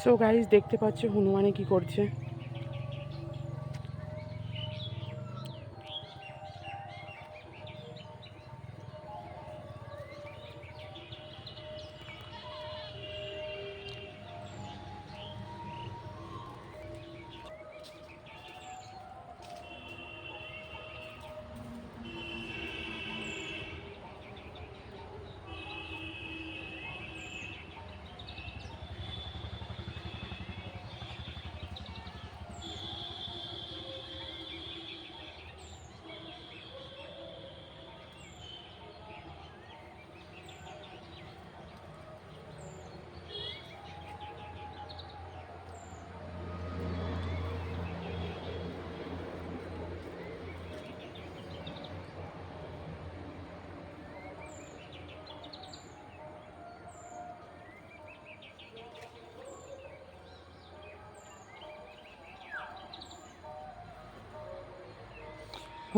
So guys দেখতে পাচ্ছ হনুমানে কি করছে।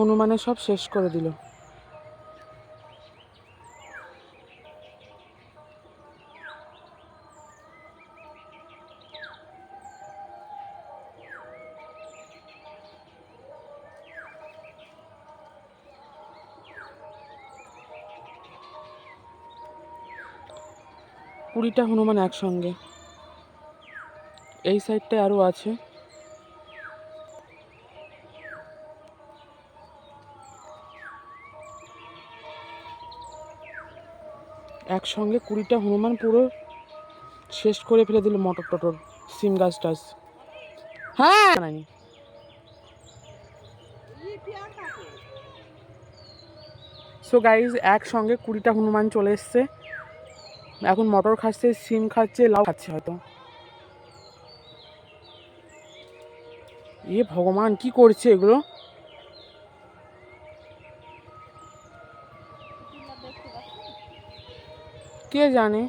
হনুমানে সব শেষ করে দিল। কুড়িটা হনুমান একসঙ্গে। এই সাইডটায় আরও আছে। একসঙ্গে কুড়িটা হনুমান পুরো শেষ করে ফেলে দিল মটর টটর সিম গাছ টাছ। হ্যাঁ। সো গাইজ একসঙ্গে কুড়িটা হনুমান চলে এসছে। এখন মটর খাচ্ছে সিম খাচ্ছে লাউ খাচ্ছে হয়তো। এ ভগবান কি করছে এগুলো? কে জানে?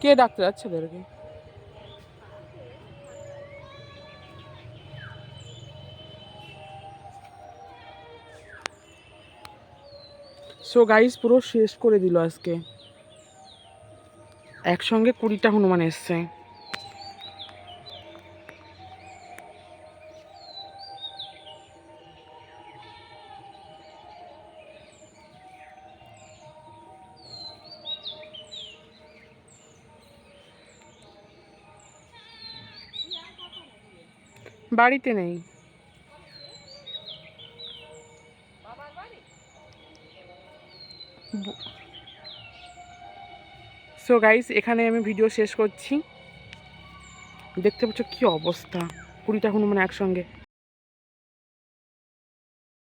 কে ডাকতে যাচ্ছে ওদেরকে? সো গাইস পুরো শেষ করে দিল আজকে। একসঙ্গে কুড়িটা হনুমান এসছে। বাড়িতে নেই। সো গাইস এখানে আমি ভিডিও শেষ করছি। দেখতে পাচ্ছ কি অবস্থা। কুড়িটা হনুমান একসঙ্গে।